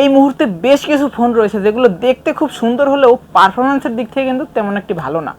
এই মুহূর্তে বেশ কিছু ফোন রয়েছে যেগুলো দেখতে খুব সুন্দর হলেও পারফরমেন্সের দিক থেকে কিন্তু তেমন একটি ভালো না।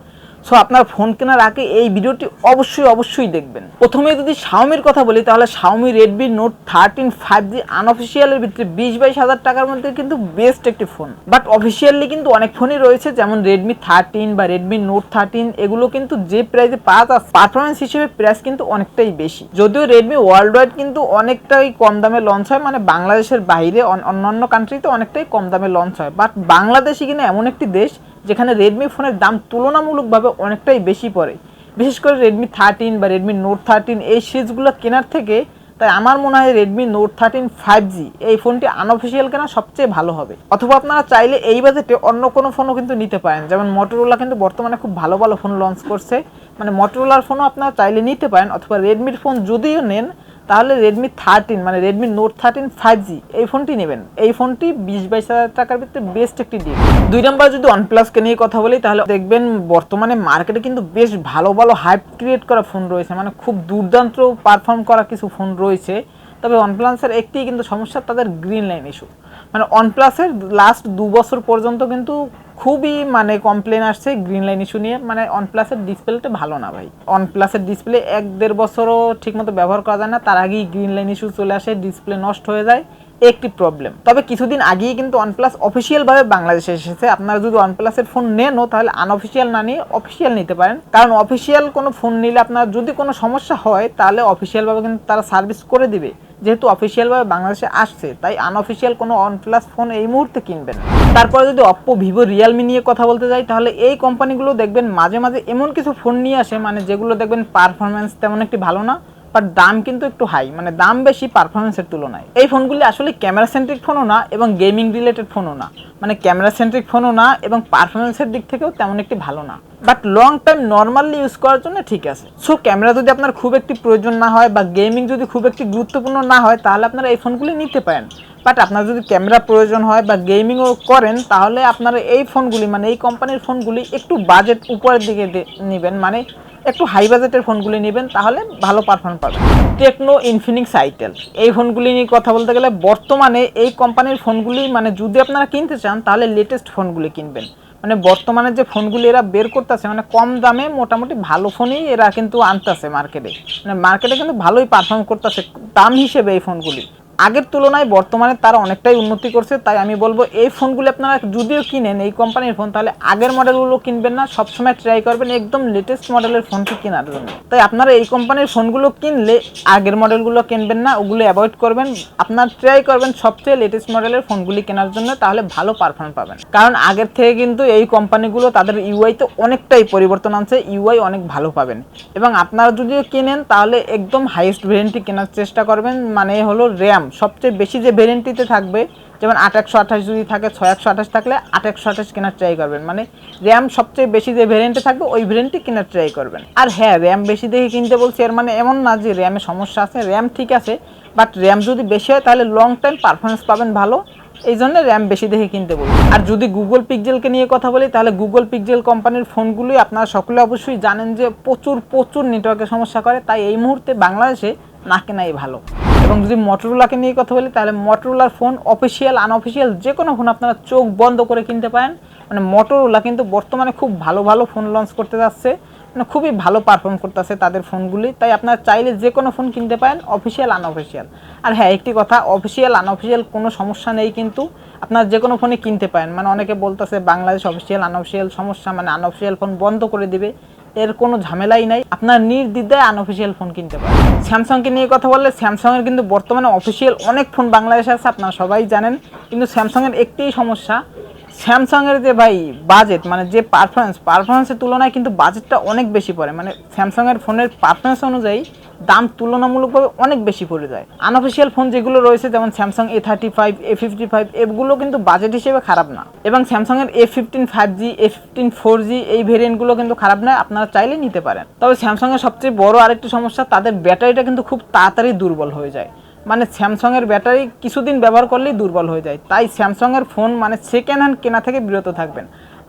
সো আপনার ফোন কেনার আগে এই ভিডিওটি অবশ্যই অবশ্যই দেখবেন। প্রথমে যদি শাওমির কথা বলি, তাহলে Xiaomi Redmi note thirteen five G আনঅফিসিয়ালের ভিতরে বিশ বাইশ হাজার টাকার মধ্যে কিন্তু বেস্ট একটি ফোন বাট অফিসিয়ালি কিন্তু অনেক ফোনই রয়েছে, যেমন রেডমি থার্টিন বা রেডমি নোট থার্টিন এগুলো কিন্তু যে প্রাইসে পাওয়া যাচ্ছে পারফরমেন্স হিসেবে প্রাইস কিন্তু অনেকটাই বেশি। যদিও রেডমি ওয়ার্ল্ড ওয়াইড কিন্তু অনেকটাই কম দামে লঞ্চ হয় মানে বাংলাদেশের বাইরে অন্যান্য কান্ট্রিতে অনেকটাই কম দামে লঞ্চ হয়। বাট বাংলাদেশই কিনা এমন একটি দেশ যেখানে রেডমি ফোনের দাম তুলনামূলকভাবে অনেকটাই বেশি পড়ে। বিশেষ করে রেডমি থার্টিন বা রেডমি নোট থার্টিন এই সিরিজগুলো কেনার থেকে তাই আমার মনে হয় Redmi note thirteen five G এই ফোনটি আনঅফিসিয়াল কেনা সবচেয়ে ভালো হবে। অথবা আপনারা চাইলে এই বাজেটে অন্য কোনো ফোনও কিন্তু নিতে পারেন। যেমন মটোরোলা কিন্তু বর্তমানে খুব ভালো ভালো ফোন লঞ্চ করছে। মানে মটোরোলার ফোনও আপনারা চাইলে নিতে পারেন। অথবা রেডমির ফোন যদিও নেন তাহলে রেডমি থার্টিন মানে Redmi note thirteen five G এই ফোনটি নেবেন। এই ফোনটি বিশ বাইশ হাজার টাকার ভিতরে বেস্ট একটি ডিল দুই নম্বর যদি ওয়ানপ্লাসকে নিয়ে কথা বলি, তাহলে দেখবেন বর্তমানে মার্কেটে কিন্তু বেশ ভালো ভালো হাইপ ক্রিয়েট করা ফোন রয়েছে। মানে খুব দুর্দান্ত পারফর্ম করা কিছু ফোন রয়েছে। তবে ওয়ানপ্লাসের একটি কিন্তু সমস্যা, তাদের গ্রিন লাইন ইস্যু মানে ওয়ানপ্লাসের লাস্ট দু বছর পর্যন্ত কিন্তু খুবই মানে কমপ্লেন আসছে গ্রিন লাইন ইস্যু নিয়ে। মানে ওয়ানপ্লাসের ডিসপ্লেটা ভালো না ভাই। ওয়ানপ্লাসের ডিসপ্লে এক দেড় বছরও ঠিকমতো ব্যবহার করা যায় না। তার আগেই গ্রিন লাইন ইস্যু চলে আসে ডিসপ্লে নষ্ট হয়ে যায়। একটি প্রবলেম তবে কিছুদিন আগেই কিন্তু ওয়ানপ্লাস অফিসিয়ালভাবে বাংলাদেশে এসেছে। আপনারা যদি ওয়ানপ্লাসের ফোন নেনও তাহলে আনঅফিসিয়াল না নিয়ে অফিসিয়াল নিতে পারেন। কারণ অফিসিয়াল কোনো ফোন নিলে আপনার যদি কোনো সমস্যা হয়, তাহলে অফিসিয়ালভাবে কিন্তু তারা সার্ভিস করে দিবে। যেহেতু অফিসিয়ালভাবে বাংলাদেশে আসছে, তাই আনঅফিসিয়াল কোনো ওয়ানপ্লাস ফোন এই মুহূর্তে কিনবেন তারপরে যদি অপ্পো ভিভো রিয়েলমি নিয়ে কথা বলতে যাই, তাহলে এই কোম্পানিগুলো দেখবেন মাঝে মাঝে এমন কিছু ফোন নিয়ে আসে মানে যেগুলো দেখবেন পারফরমেন্স তেমন একটি ভালো না। বাট দাম কিন্তু একটু হাই মানে দাম বেশি পারফরমেন্সের তুলনায়। এই ফোনগুলি আসলে ক্যামেরা সেন্ট্রিক ফোনও না এবং গেমিং রিলেটেড ফোনও না। মানে ক্যামেরা সেন্ট্রিক ফোনও না এবং পারফরমেন্সের দিক থেকেও তেমন একটি ভালো না। But long time normally use করার জন্য ঠিক আছে। সো ক্যামেরা যদি আপনার খুব একটি প্রয়োজন না হয় বা গেমিং যদি খুব একটি গুরুত্বপূর্ণ না হয়, তাহলে আপনারা এই ফোনগুলি নিতে পারেন। বাট আপনার যদি ক্যামেরা প্রয়োজন হয় বা গেমিংও করেন, তাহলে আপনারা এই ফোনগুলি মানে এই কোম্পানির ফোনগুলি একটু বাজেট উপরের দিকে নেবেন। মানে একটু হাই বাজেটের ফোনগুলি নেবেন, তাহলে ভালো পারফর্ম পাবেন। টেকনো ইনফিনিক্স আইটেল এই ফোনগুলি নিয়ে কথা বলতে গেলে বর্তমানে এই কোম্পানির ফোনগুলি মানে যদি আপনারা কিনতে চান, তাহলে লেটেস্ট ফোনগুলি কিনবেন। মানে বর্তমানে যে ফোনগুলি এরা বের করতেছে মানে কম দামে মোটামুটি ভালো ফোনই এরা কিন্তু আনতেছে মার্কেটে মানে মার্কেটে কিন্তু ভালোই পারফর্ম করতেছে, দাম হিসেবে এই ফোনগুলি আগের তুলনায় বর্তমানে তারা অনেকটাই উন্নতি করছে, তাই আমি বলব এই ফোনগুলি আপনারা যদিও কিনেন এই কোম্পানির ফোন, তাহলে আগের মডেলগুলো কিনবেন না, সবসময় ট্রাই করবেন একদম লেটেস্ট মডেলের ফোনটি কেনার জন্য। তাই আপনারা এই কোম্পানির ফোনগুলো কিনলে আগের মডেলগুলো কিনবেন না, ওগুলো অ্যাভয়েড করবেন, আপনার ট্রাই করবেন সবচেয়ে লেটেস্ট মডেলের ফোনগুলি কেনার জন্য, তাহলে ভালো পারফরমেন্স পাবেন। কারণ আগের থেকে কিন্তু এই কোম্পানিগুলো তাদের ইউআইতে অনেকটাই পরিবর্তন আনছে ইউআই অনেক ভালো পাবেন। এবং আপনারা যদিও কেনেন, তাহলে একদম হাইয়েস্ট ভেরিয়েন্টটি কেনার চেষ্টা করবেন মানে হলো র্যাম সবচেয়ে বেশি যে ভেরিয়েন্টটিতে থাকবে, যেমন আট একশো আঠাশ যদি থাকে, ছয় একশো আঠাশ থাকলে আট একশো আঠাশ কেনার ট্রাই করবেন। মানে র্যাম সবচেয়ে বেশি যে ভেরিয়েন্টে থাকবে, ওই ভেরিয়েন্টটি কেনার ট্রাই করবেন। আর হ্যাঁ র্যাম বেশি দেখে কিনতে বলছি, এর মানে এমন না যে র্যামে সমস্যা আছে। র্যাম ঠিক আছে বাট র্যাম যদি বেশি হয়, তাহলে লং টাইম পারফরমেন্স পাবেন ভালো। এই জন্য র্যাম বেশি দেখে কিনতে বলি আর যদি গুগল পিকজেলকে নিয়ে কথা বলি, তাহলে গুগল পিকজেল কোম্পানির ফোনগুলোই আপনারা সকলে অবশ্যই জানেন যে প্রচুর প্রচুর নেটওয়ার্কের সমস্যা করে। তাই এই মুহূর্তে বাংলাদেশে না কেনাই ভালো। এবং যদি মটোরোলাকে নিয়ে কথা বলি, তাহলে মটোরোলার ফোন অফিসিয়াল আনঅফিসিয়াল যে কোনো ফোন আপনারা চোখ বন্ধ করে কিনতে পারেন। মানে মটোরোলা কিন্তু বর্তমানে খুব ভালো ভালো ফোন লঞ্চ করতে যাচ্ছে। মানে খুবই ভালো পারফর্ম করতেছে তাদের ফোনগুলি তাই আপনারা চাইলে যে কোনো ফোন কিনতে পারেন অফিসিয়াল আনঅফিসিয়াল আর হ্যাঁ একটি কথা অফিসিয়াল আনঅফিসিয়াল কোনো সমস্যা নেই কিন্তু আপনার যে কোনো ফোনে কিনতে পারেন। মানে অনেকে বলতেছে, বাংলাদেশ অফিসিয়াল আনঅফিসিয়াল সমস্যা। মানে আনঅফিসিয়াল ফোন বন্ধ করে দিবে। এর কোনো ঝামেলাই নাই। আপনার নির্দ্বিধায় আনঅফিসিয়াল ফোন কিনতে পারেন। স্যামসাংকে নিয়ে কথা বললে স্যামসাংয়ের কিন্তু বর্তমানে অফিসিয়াল অনেক ফোন বাংলাদেশে আছে, আপনারা সবাই জানেন। কিন্তু স্যামসাংয়ের একটিই সমস্যা স্যামসাংয়ের যে ভাই বাজেট মানে যে পারফরমেন্স পারফরমেন্সের তুলনায় কিন্তু বাজেটটা অনেক বেশি পড়ে। মানে স্যামসাংয়ের ফোনের পারফরমেন্স অনুযায়ী দাম তুলনামূলকভাবে অনেক বেশি পড়ে যায়। আনঅফিসিয়াল ফোন যেগুলো রয়েছে, যেমন Samsung A thirty five A fifty five এগুলো কিন্তু বাজেট হিসেবে খারাপ না। এবং স্যামসাংয়ের A fifteen five G A fifteen four G এই ভেরিয়েন্টগুলো কিন্তু খারাপ নয়, আপনারা চাইলে নিতে পারেন। তবে স্যামসাংয়ের সবচেয়ে বড় আরেকটি সমস্যা, তাদের ব্যাটারিটা কিন্তু খুব তাড়াতাড়ি দুর্বল হয়ে যায়। মানে স্যামসাংয়ের ব্যাটারি কিছুদিন ব্যবহার করলেই দুর্বল হয়ে যায়। তাই স্যামসাংয়ের ফোন মানে সেকেন্ড হ্যান্ড কেনা থেকে বিরত থাকবেন।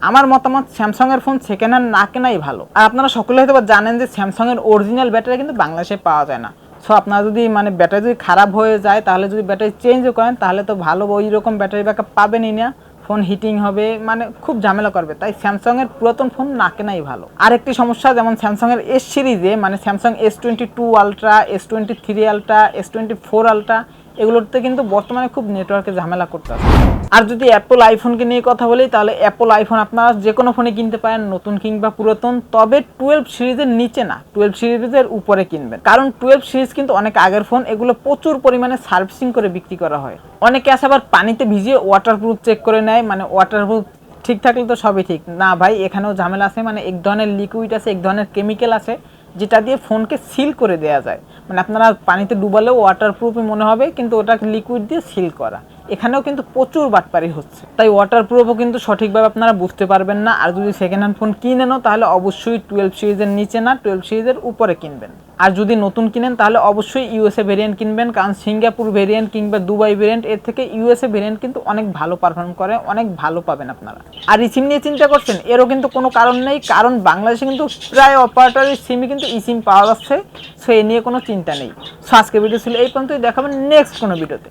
আমার মতামত স্যামসাংয়ের ফোন সেকেন্ড হ্যান্ড না কেনাই ভালো। আর আপনারা সকলে হয়তো জানেন যে স্যামসাংয়ের অরিজিনাল ব্যাটারি কিন্তু বাংলাদেশে পাওয়া যায় না। সো আপনারা যদি মানে ব্যাটারি যদি খারাপ হয়ে যায়, তাহলে যদি ব্যাটারি চেঞ্জও করেন, তাহলে তো ভালো ওই রকম ব্যাটারি ব্যাকআপ পাবেনই না। ফোন হিটিং হবে মানে খুব ঝামেলা করবে। তাই স্যামসাং এর পুরাতন ফোন না কেনাই ভালো। আরেকটি সমস্যা, যেমন স্যামসাং এর এস সিরিজে মানে Samsung S twenty two ultra S twenty three ultra S twenty four ultra এগুলোতে কিন্তু বর্তমানে খুব নেটওয়ার্কে ঝামেলা করতে করতেছে আর যদি অ্যাপল আইফোনকে নিয়ে কথা বলি, তাহলে অ্যাপল আইফোন আপনারা যে কোনো ফোনে কিনতে পারেন, নতুন কিংবা পুরাতন, তবে টুয়েলভ সিরিজের নিচে না টুয়েলভ সিরিজের উপরে কিনবেন। কারণ টুয়েলভ সিরিজ কিন্তু অনেক আগের ফোন এগুলো প্রচুর পরিমাণে সার্ভিসিং করে বিক্রি করা হয়। অনেকে আছে আবার পানিতে ভিজিয়ে ওয়াটারপ্রুফ চেক করে নেয় মানে ওয়াটারপ্রুফ ঠিক থাকলে তো সবই ঠিক। না ভাই, এখানেও ঝামেলা আছে মানে এক ধরনের লিকুইড আছে, এক ধরনের কেমিক্যাল আছে, যেটা দিয়ে ফোনকে সিল করে দেওয়া যায়। মানে আপনারা পানিতে ডুবালেও ওয়াটারপ্রুফই মনে হবে, কিন্তু ওটাকে লিকুইড দিয়ে সিল করা। এখানেও কিন্তু প্রচুর বাটপারি হচ্ছে। তাই ওয়াটারপ্রুফও কিন্তু সঠিকভাবে আপনারা বুঝতে পারবেন না। আর যদি সেকেন্ড হ্যান্ড ফোন কিনেনও তাহলে অবশ্যই টুয়েলভ সিরিজের নিচে না টুয়েলভ সিরিজের উপরে কিনবেন। আর যদি নতুন কিনেন, তাহলে অবশ্যই ইউএসএ ভেরিয়েন্ট কিনবেন, কারণ সিঙ্গাপুর ভেরিয়েন্ট কিংবা দুবাই ভেরিয়েন্ট এর থেকে ইউএসএ ভেরিয়েন্ট কিন্তু অনেক ভালো পারফর্ম করে, অনেক ভালো পাবেন আপনারা। আর এই সিম নিয়ে চিন্তা করছেন, এরও কিন্তু কোনো কারণ নেই, কারণ বাংলাদেশে কিন্তু প্রায় অপারেটরের সিমই কিন্তু ই সিম পাওয়া যাচ্ছে, সো এ নিয়ে কোনো চিন্তা নেই। সো আজকে ভিডিও ছিল এই পর্যন্তই, দেখাবেন নেক্সট কোনো ভিডিওতে